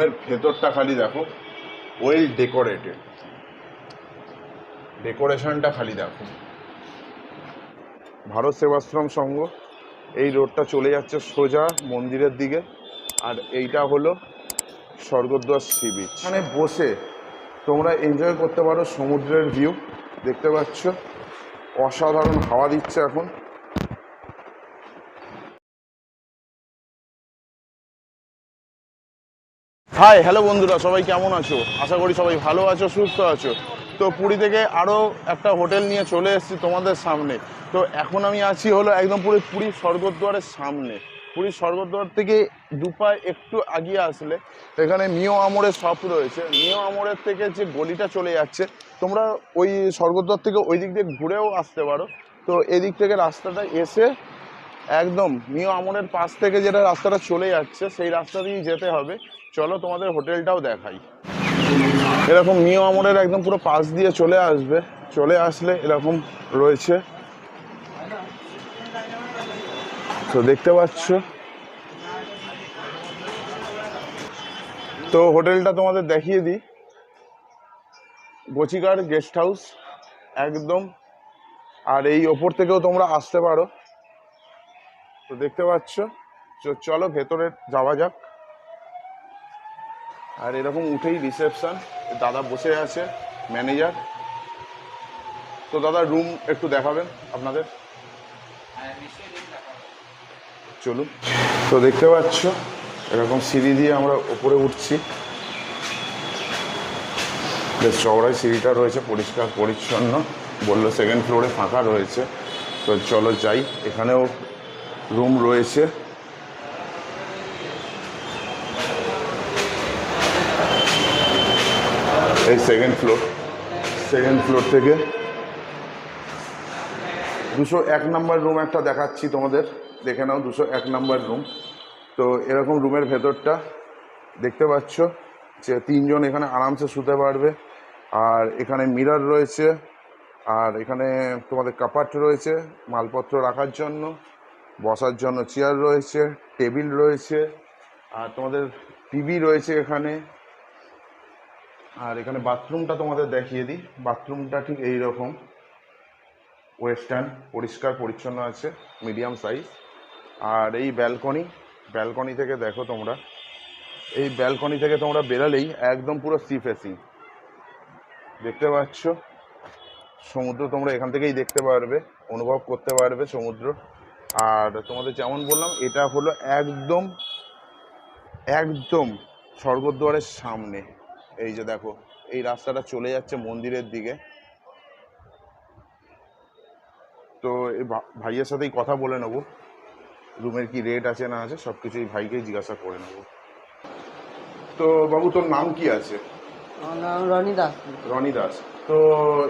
রুমের ভেতরটা খালি দেখো ওয়েল ডেকোরেটেড ডেকোরেশনটা খালি দেখো। ভারত সেবাশ্রম সংঘ, এই রোডটা চলে যাচ্ছে সোজা মন্দিরের দিকে, আর এইটা হলো স্বর্গদ্বার সি এখানে বসে তোমরা এনজয় করতে পারো সমুদ্রের ভিউ দেখতে পাচ্ছ? অসাধারণ হাওয়া দিচ্ছে এখন। হাই হ্যালো বন্ধুরা, সবাই কেমন আছো? আশা করি সবাই ভালো আছো, সুস্থ আছো। তো পুরী থেকে আরও একটা হোটেল নিয়ে চলে এসেছি তোমাদের সামনে। তো এখন আমি আছি হলো একদম পুরো পুরীর স্বর্গদ্বারের সামনে। পুরী স্বর্গদ্বার থেকে দুপায় একটু আগিয়ে আসলে এখানে মিও আমরের শপ রয়েছে। মিও আমরের থেকে যে গলিটা চলে যাচ্ছে, তোমরা ওই স্বর্গদ্বার থেকে ওই দিক দিয়ে ঘুরেও আসতে পারো। তো এদিক থেকে রাস্তাটা এসে একদম মিও আমরের পাশ থেকে যেটা রাস্তাটা চলে যাচ্ছে, সেই রাস্তা দিয়েই যেতে হবে। চলো তোমাদের হোটেলটাও দেখাই। এরকম মিও আমরের একদম পুরো পাশ দিয়ে চলে আসবে। চলে আসলে এরকম রয়েছে। তো দেখতে পাচ্ছ? তো হোটেলটা তোমাদের দেখিয়ে দিই। গচিকার গেস্ট হাউস, একদম। আর এই ওপর থেকেও তোমরা আসতে পারো। তো দেখতে পাচ্ছ? তো চলো ভেতরে যাওয়া যাক। আর এরকম উঠেই রিসেপশন দাদা বসে আছে ম্যানেজার। তো দাদা রুম একটু দেখাবেন আপনাদের? চলুন। তো দেখতে পাচ্ছ এরকম সিঁড়ি দিয়ে আমরা ওপরে উঠছি। বেশ চওড়াই সিঁড়িটা রয়েছে পরিষ্কার পরিচ্ছন্ন। বলল সেকেন্ড ফ্লোরে ফাঁকা রয়েছে। তো চলো যাই এখানেও রুম রয়েছে। এই সেকেন্ড ফ্লোর সেকেন্ড ফ্লোর থেকে। দুশো এক নাম্বার রুম একটা দেখাচ্ছি তোমাদের। দেখে নাও, দুশো এক নাম্বার রুম। তো এরকম রুমের ভেতরটা দেখতে পাচ্ছ যে তিনজন এখানে আরামসে শুতে পারবে। আর এখানে মিরর রয়েছে। আর এখানে তোমাদের কাপাট রয়েছে মালপত্র রাখার জন্য। বসার জন্য চেয়ার রয়েছে, টেবিল রয়েছে, আর তোমাদের টিভি রয়েছে এখানে। আর এখানে বাথরুমটা তোমাদের দেখিয়ে দিই। বাথরুমটা ঠিক এই রকম ওয়েস্টার্ন, পরিষ্কার, পরিচ্ছন্ন আছে, মিডিয়াম সাইজ। আর এই ব্যালকনি ব্যালকনি থেকে দেখো তোমরা। এই ব্যালকনি থেকে তোমরা বেরালেই একদম পুরো সি ফেসিং। দেখতে পাচ্ছ? সমুদ্র তোমরা এখান থেকেই দেখতে পারবে, অনুভব করতে পারবে সমুদ্র। আর তোমাদের যেমন বললাম এটা হলো একদম একদম স্বর্গদ্বারের সামনে। এই যে দেখো এই রাস্তাটা চলে যাচ্ছে মন্দিরের দিকে। তো এই ভাইয়ের সাথেই কথা বলে নেব। রুমের কি রেট আছে না আছে সব কিছুই ভাইকেই জিজ্ঞাসা করে নেব। তো বাবু তোর নাম কি আছে? নাম রনি দাস। রনি দাস। তো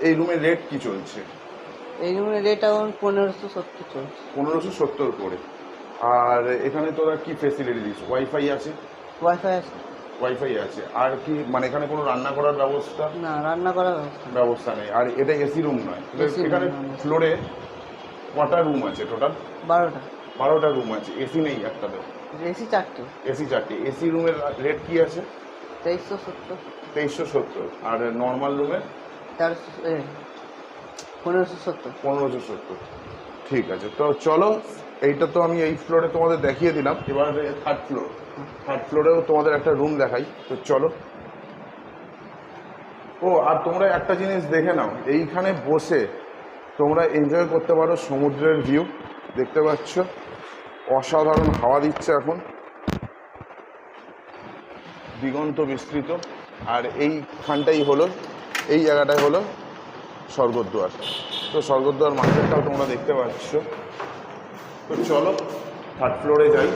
এই রুমের রেট কি চলছে? এই রুমের রেট এখন পনেরোশো সত্তর চলছে। পনেরোশো সত্তর করে। আর এখানে তোরা কি ফেসিলিটি দিস? ওয়াইফাই আছে? ওয়াইফাই আছে। ওয়াইফাই আছে। আর কি মানে এখানে কোনো রান্না করার ব্যবস্থা? না রান্না করার ব্যবস্থা নেই। আর এটা এসি রুম নয়। এখানে ফ্লোরে কটা রুম আছে টোটাল বারোটা। বারোটা রুম আছে। এসি নেই একটাতেও এসি চারটে। এসি চারটে। এসি রুমের রেট কি আছে? তেইশশো সত্তর। তেইশশো সত্তর। আর নর্মাল রুমের তেরোশো পনেরোশো সত্তর। পনেরোশো সত্তর। ঠিক আছে, তো চলো, এইটা তো আমি এই ফ্লোরে তোমাদের দেখিয়ে দিলাম। এবার থার্ড ফ্লোর থার্ড ফ্লোরেও তোমাদের একটা রুম দেখাই। তো চলো। ও, আর তোমরা একটা জিনিস দেখে নাও। এইখানে বসে তোমরা এনজয় করতে পারো সমুদ্রের ভিউ দেখতে পাচ্ছ? অসাধারণ হাওয়া দিচ্ছে এখন। দিগন্ত বিস্তৃত। আর এইখানটাই হলো, এই জায়গাটাই হলো স্বর্গদ্বার। তো স্বর্গদ্বার মার্কেটটাও তোমরা দেখতে পাচ্ছ। তো চলো থার্ড ফ্লোরে যাই।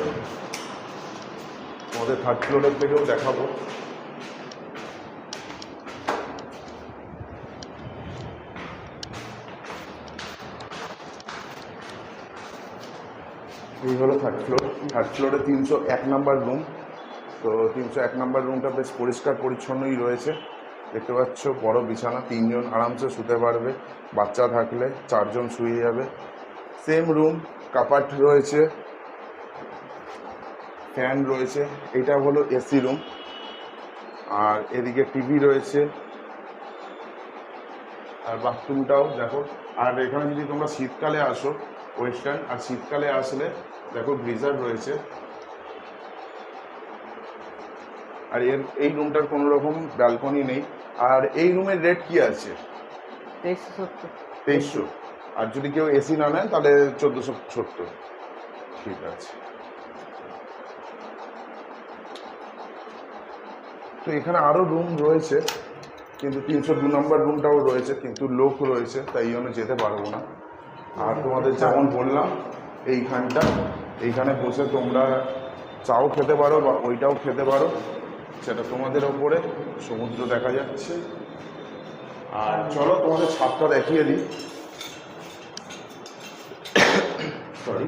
তোমাদের থার্ড ফ্লোরের থেকেও দেখাবো। এই হলো থার্ড ফ্লোর থার্ড ফ্লোরে তিনশো এক নাম্বার রুম তো তিনশো এক নাম্বার রুমটা বেশ পরিষ্কার পরিচ্ছন্নই রয়েছে। দেখতে পাচ্ছ, বড় বিছানা, তিনজন আরামসে শুতে পারবে, বাচ্চা থাকলে চারজন শুয়ে যাবে। সেম রুম কাপাট রয়েছে ফ্যান রয়েছে, এটা হলো এসি রুম আর এদিকে টিভি রয়েছে। আর বাথরুমটাও দেখো। আর এখানে যদি তোমরা শীতকালে আসো ওয়েস্টার্ন আর শীতকালে আসলে দেখো গ্রিজার রয়েছে। আর এর, এই রুমটার কোনো রকম ব্যালকনি নেই। আর এই রুমের রেট কি আছে? তেইশশো আর যদি কেউ এসি না নেয় তাহলে চোদ্দোশো সত্তর। ঠিক আছে। তো এখানে আরও রুম রয়েছে কিন্তু তিনশো দু নম্বর রুমটাও রয়েছে কিন্তু লোক রয়েছে তাই জন্য যেতে পারব না। আর তোমাদের যেমন বললাম এইখানটা এইখানে বসে তোমরা চাও খেতে পারো বা ওইটাও খেতে পারো। সেটা তোমাদের ওপরে, সমুদ্র দেখা যাচ্ছে। আর চলো, তোমাদের ছাদটা দেখিয়ে দিই। সরি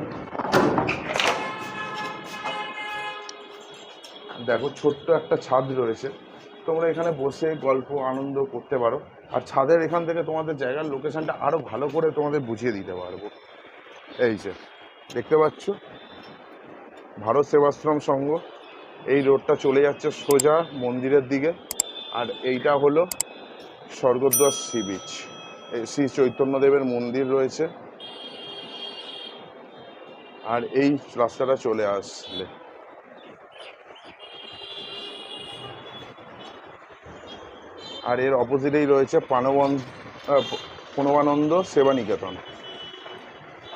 দেখো, ছোট্ট একটা ছাদ রয়েছে। তোমরা এখানে বসে গল্প, আনন্দ করতে পারো। আর ছাদের এখান থেকে তোমাদের জায়গার লোকেশনটা আরও ভালো করে তোমাদের বুঝিয়ে দিতে পারব। এই যে, দেখতে পাচ্ছ? ভারত সেবাশ্রম সংঘ। এই রোডটা চলে যাচ্ছে সোজা মন্দিরের দিকে। আর এইটা হলো স্বর্গদ্বার সি বিচ। শ্রী চৈতন্যদেবের মন্দির রয়েছে। আর এই রাস্তাটা চলে আসলে। আর এর অপোজিটেই রয়েছে পানবন প্রণবানন্দ সেবা নিকেতন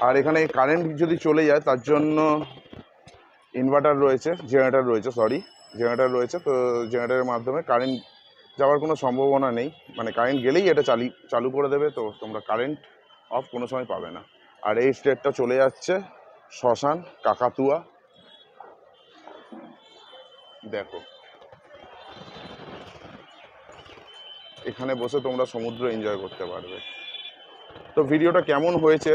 আর এখানে কারেন্ট যদি চলে যায়, তার জন্য ইনভার্টার রয়েছে জেনারেটার রয়েছে সরি জেনারেটার রয়েছে, তো জেনারেটারের মাধ্যমে কারেন্ট যাওয়ার কোনো সম্ভাবনা নেই। মানে কারেন্ট গেলেই এটা চালি, চালু করে দেবে, তো তোমরা কারেন্ট অফ কোনো সময় পাবে না। আর এই স্টেটটা চলে যাচ্ছে শ্মশান, কাকাতুয়া। দেখো। এখানে বসে তোমরা সমুদ্র এনজয় করতে পারবে। তো ভিডিওটা কেমন হয়েছে?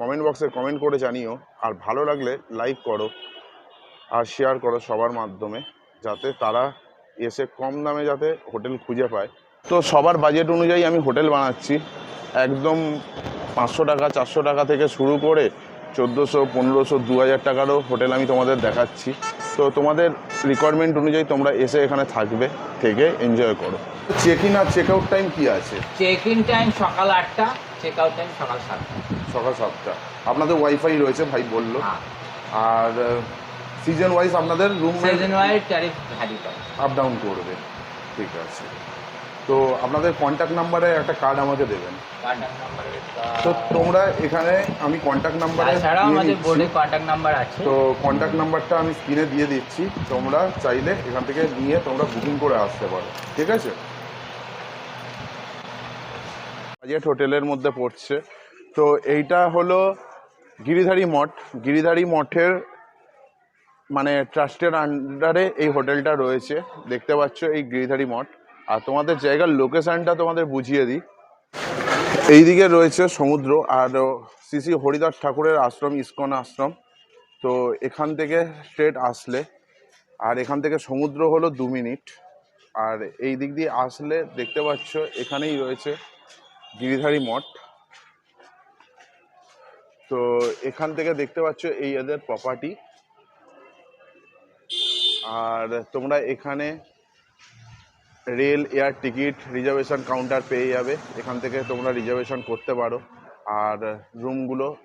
কমেন্ট বক্সে কমেন্ট করে জানিও। আর ভালো লাগলে লাইক করো। আর শেয়ার করো সবার মাধ্যমে যাতে তারা এসে কম দামে যাতে হোটেল খুঁজে পায়। তো সবার বাজেট অনুযায়ী আমি হোটেল বানাচ্ছি। একদম পাঁচশো টাকা চারশো টাকা থেকে শুরু করে চোদ্দোশো পনেরোশো দু হাজার টাকারও হোটেল আমি তোমাদের দেখাচ্ছি। তো তোমাদের রিকোয়ারমেন্ট অনুযায়ী তোমরা এসে এখানে থাকবে থেকে এনজয় করো। চেক ইন আর চেক আউট টাইম কি আছে? চেক ইন টাইম সকাল আটটা চেক আউট টাইম সকাল সাতটা। সকাল সাতটা। আপনাদের ওয়াইফাই রয়েছে ভাই বলল। হ্যাঁ। আর সিজন ওয়াইজ আপনাদের room season wise tariff vary করে আপ ডাউন করবে। ঠিক আছে। তো আপনাদের কন্ট্যাক্ট নাম্বারে একটা কার্ড আমাকে দেবেন। তো তোমরা এখানে আমি কন্ট্যাক্ট নাম্বারে তাছাড়াও আমাদের বোর্ডে কন্ট্যাক্ট নাম্বার আছে। তো কন্ট্যাক্ট নাম্বারটা আমি স্ক্রিনে দিয়ে দিচ্ছি। তোমরা চাইলে এখান থেকে নিয়ে তোমরা বুকিং করে আসতে পারো। ঠিক আছে? বাজেট হোটেলের মধ্যে পড়ছে। তো এইটা হলো গিরিধারী মঠ। গিরিধারী মঠের মানে ট্রাস্টের আন্ডারে এই হোটেলটা রয়েছে। দেখতে পাচ্ছ এই গিরিধারী মঠ। আর তোমাদের জায়গার লোকেশানটা তোমাদের বুঝিয়ে দিই। এইদিকে রয়েছে সমুদ্র আর শ্রী শ্রী হরিদাস ঠাকুরের আশ্রম, ইস্কন আশ্রম। তো এখান থেকে স্ট্রেট আসলে, আর এখান থেকে সমুদ্র হলো দু মিনিট। আর এই দিক দিয়ে আসলে দেখতে পাচ্ছ এখানেই রয়েছে গিরিধারী মঠ। তো এখান থেকে দেখতে পাচ্ছ এই এদের প্রপার্টি আর তোমরা এখানে rail, air ticket, reservation counter পেয়ে যাবে। এখান থেকে তোমরা রিজার্ভেশন করতে পারো। আর রুমগুলো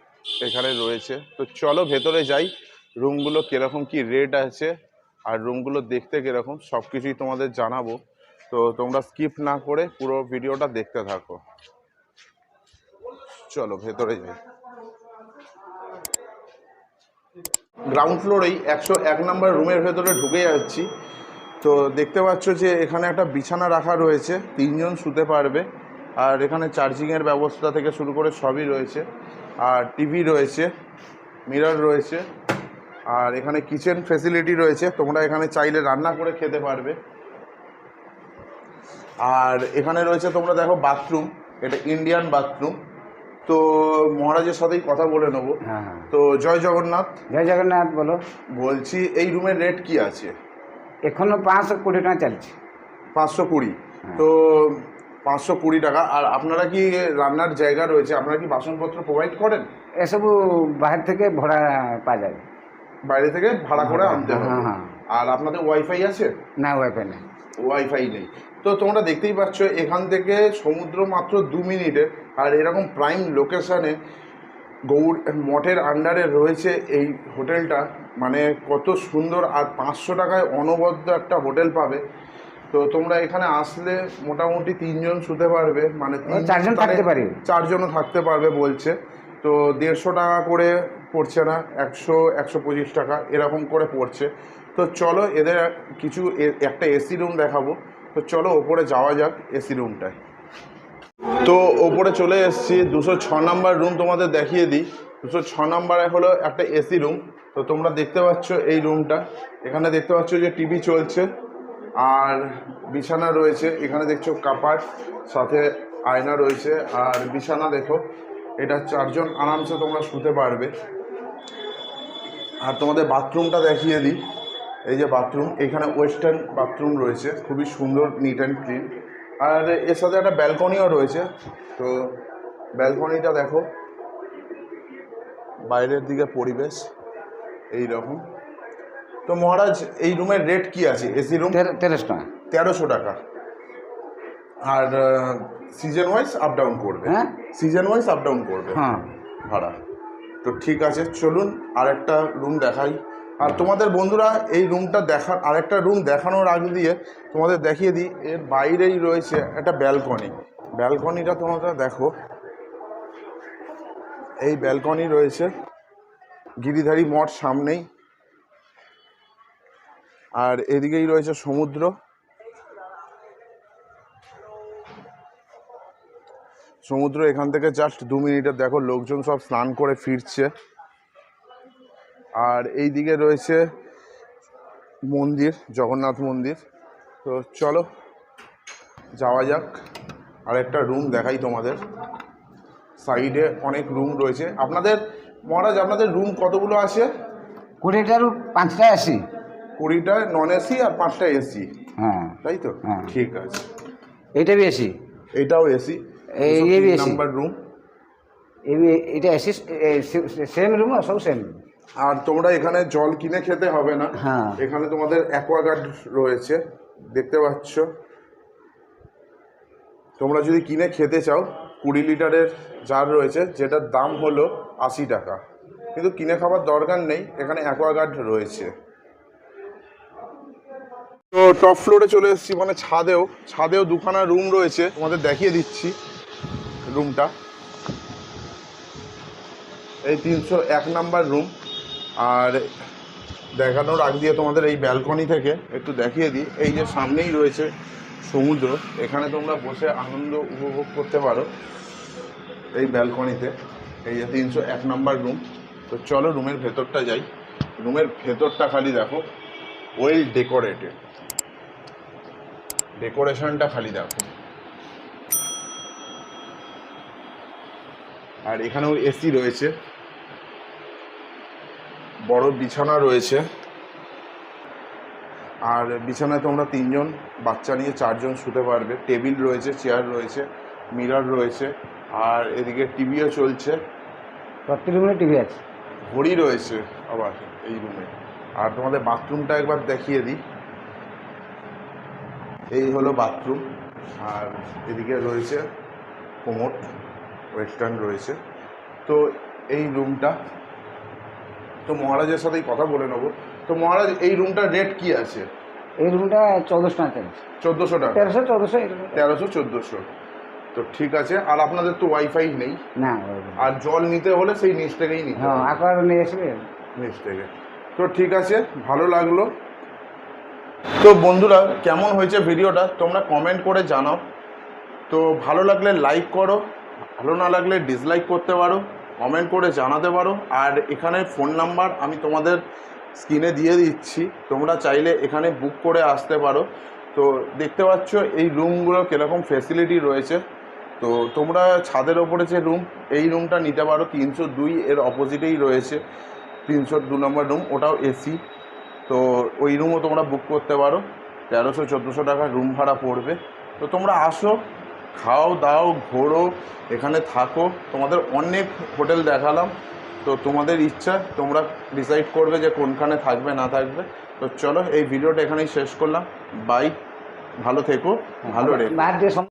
এখানে রয়েছে। তো চলো ভেতরে যাই। রুমগুলো কীরকম, কি রেট আছে? আর রুমগুলো দেখতে কীরকম? সব কিছুই তোমাদের জানাব। তো তোমরা স্কিপ না করে পুরো ভিডিওটা দেখতে থাকো। চলো ভেতরে যাই। গ্রাউন্ড ফ্লোরেই একশো এক নম্বর রুমের ভেতরে ঢুকে যাচ্ছি তো দেখতে পাচ্ছ যে এখানে একটা বিছানা রাখা রয়েছে, তিনজন শুতে পারবে। আর এখানে চার্জিংয়ের ব্যবস্থা থেকে শুরু করে সবই রয়েছে। আর টিভি রয়েছে মিরর রয়েছে, আর এখানে কিচেন ফেসিলিটি রয়েছে। তোমরা এখানে চাইলে রান্না করে খেতে পারবে। আর এখানে রয়েছে তোমরা দেখো বাথরুম এটা ইন্ডিয়ান বাথরুম তো মহারাজের সাথেই কথা বলে নেব। হ্যাঁ হ্যাঁ। তো জয় জগন্নাথ। জয় জগন্নাথ বলো। বলছি এই রুমের রেট কি আছে? এখনও পাঁচশো কোটি টাকা চালছে। পাঁচশো কুড়ি। তো পাঁচশো কুড়ি টাকা। আর আপনারা কি রান্নার জায়গা রয়েছে? আপনারা কি বাসনপত্র প্রোভাইড করেন? এসব বাহির থেকে ভাড়া পাওয়া যায় বাইরে থেকে ভাড়া করে আনতে হবে হ্যাঁ হ্যাঁ। আর আপনাদের ওয়াইফাই আছে? না ওয়াইফাই নেই। ওয়াইফাই নেই। তো তোমরা দেখতেই পাচ্ছ এখান থেকে সমুদ্র মাত্র দু মিনিটে আর এরকম প্রাইম লোকেশানে গৌর মঠের আন্ডারে রয়েছে এই হোটেলটা। মানে কত সুন্দর আর পাঁচশো টাকায় অনবদ্য একটা হোটেল পাবে। তো তোমরা এখানে আসলে মোটামুটি তিনজন শুতে পারবে। মানে চারজন থাকতে পারে। চারজনও থাকতে পারবে বলছে। তো দেড়শো টাকা করে পড়ছে না, একশো একশো পঁচিশ টাকা, এরকম করে পড়ছে। তো চলো এদের কিছু একটা এসি রুম দেখাবো। তো চলো ওপরে যাওয়া যাক এসি রুমটায়। তো ওপরে চলে এসেছি, দুশো ছ নাম্বার রুম তোমাদের দেখিয়ে দিই। দুশো ছ নাম্বারে হলো একটা এসি রুম। তো তোমরা দেখতে পাচ্ছ এই রুমটা। এখানে দেখতে পাচ্ছ যে টিভি চলছে, আর বিছানা রয়েছে। এখানে দেখছ কাপাট সাথে আয়না রয়েছে। আর বিছানা দেখো, এটা চারজন আরামসে তোমরা শুতে পারবে। আর তোমাদের বাথরুমটা দেখিয়ে দিই। এই যে বাথরুম এখানে ওয়েস্টার্ন বাথরুম রয়েছে খুবই সুন্দর নিট অ্যান্ড ক্লিন আর এর সাথে একটা ব্যালকনিও রয়েছে তো ব্যালকনিটা দেখো। বাইরের দিকে পরিবেশ এই রকম তো মহারাজ এই রুমের রেট কি আছে? এসি রুম তেরো- তেরোশো টাকা। তেরোশো টাকা। আর সিজন ওয়াইজ আপ ডাউন করবে। হ্যাঁ? সিজন ওয়াইজ আপ ডাউন করবে। হ্যাঁ। ভাড়া। তো ঠিক আছে, চলুন আরেকটা রুম দেখাই। আর তোমাদের বন্ধুরা, এই রুমটা দেখা, আরেকটা রুম দেখানোর আগে দিয়ে তোমাদের দেখিয়ে দিই, এর বাইরেই রয়েছে একটা ব্যালকনি ব্যালকনিটা তোমরা দেখো। এই ব্যালকনি রয়েছে গিরিধারী মঠ সামনেই। আর এদিকেই রয়েছে সমুদ্র। সমুদ্র এখান থেকে জাস্ট দু মিনিটের দেখো লোকজন সব স্নান করে ফিরছে। আর এই দিকে রয়েছে মন্দির জগন্নাথ মন্দির। তো চলো যাওয়া যাক। আর একটা রুম দেখাই তোমাদের। সাইডে অনেক রুম রয়েছে। আপনাদের মহারাজ আপনাদের রুম কতগুলো আছে? কুড়িটার পাঁচটা এসি কুড়িটা নন এসি আর পাঁচটা এসি হ্যাঁ। তাই তো? হ্যাঁ। ঠিক আছে। এইটা বি এসি এটাও এসি এটা এসি সেম রুম সব সেম আর তোমরা এখানে জল কিনে খেতে হবে না। হ্যাঁ। এখানে তোমাদের অ্যাকোয়াগার্ড রয়েছে। দেখতে পাচ্ছ। তোমরা যদি কিনে খেতে চাও কুড়ি লিটারের জার রয়েছে যেটার দাম হলো আশি টাকা। কিন্তু কিনে খাবার দরকার নেই এখানে অ্যাকোয়াগার্ড রয়েছে। তো টপ ফ্লোরে চলে এসেছি মানে ছাদেও। ছাদেও দুখানা রুম রয়েছে। তোমাদের দেখিয়ে দিচ্ছি। রুমটা। এই তিনশো এক নাম্বার রুম। আর দেখানোর আগ দিয়ে তোমাদের এই ব্যালকনি থেকে একটু দেখিয়ে দিই। এই যে সামনেই রয়েছে সমুদ্র, এখানে তোমরা বসে আনন্দ উপভোগ করতে পারো এই ব্যালকনিতে। এই যে তিনশো এক নাম্বার রুম। তো চলো রুমের ভেতরটা যাই। রুমের ভেতরটা খালি দেখো ওয়েল ডেকোরেটেড ডেকোরেশনটা খালি দেখো। আর এখানেও এসি রয়েছে। বড় বিছানা রয়েছে। আর বিছানায় তোমরা তিনজন বাচ্চা নিয়ে চারজন শুতে পারবে। টেবিল রয়েছে চেয়ার রয়েছে মিরার রয়েছে আর এদিকে টিভিও চলছে। প্রত্যেক রুমে টিভি আছে। ঘড়ি রয়েছে আবার এই রুমে। আর তোমাদের বাথরুমটা একবার দেখিয়ে দিই। এই হলো বাথরুম। আর এদিকে রয়েছে কোমোট ওয়েস্টার্ন রয়েছে। তো এই রুমটা তো মহারাজের সাথেই কথা বলে নেব। তো মহারাজ এই রুমটার রেট কি আছে? এই রুমটা চৌদ্দশো টাকা চোদ্দোশো টাকা। তেরোশো চৌদ্দশো। তেরোশো চোদ্দোশো। তো ঠিক আছে আর আপনাদের তো ওয়াইফাই নেই। না আর জল নিতে হলে সেই নিচ থেকেই নিতে হ্যাঁ হবে। নিয়ে আসবে নিচ থেকে। তো ঠিক আছে ভালো লাগল। তো বন্ধুরা কেমন হয়েছে ভিডিওটা? তোমরা কমেন্ট করে জানাও। তো ভালো লাগলে লাইক করো। ভালো না লাগলে ডিসলাইক করতে পারো কমেন্ট করে জানাতে পারো, আর এখানে ফোন নাম্বার আমি তোমাদের স্ক্রিনে দিয়ে দিচ্ছি। তোমরা চাইলে এখানে বুক করে আসতে পারো। তো দেখতে পাচ্ছ এই রুমগুলো কীরকম ফেসিলিটি রয়েছে। তো তোমরা ছাদের ওপরে যে রুম এই রুমটা নিতে পারো। তিনশো দুই এর অপোজিটেই রয়েছে। তিনশো দু নম্বর রুম ওটাও এসি তো ওই রুমও তোমরা বুক করতে পারো। তেরোশো, চোদ্দোশো টাকা রুম ভাড়া পড়বে। তো তোমরা আসো খাও দাও ঘোরো এখানে থাকো। তোমাদের অনেক হোটেল দেখালাম। তো তোমাদের ইচ্ছা তোমরা ডিসাইড করবে যে কোনখানে থাকবে না থাকবে। তো চলো এই ভিডিওটা এখানেই শেষ করলাম। বাই ভালো থেকো। ভালো রে মায়ের দিয়ে সম-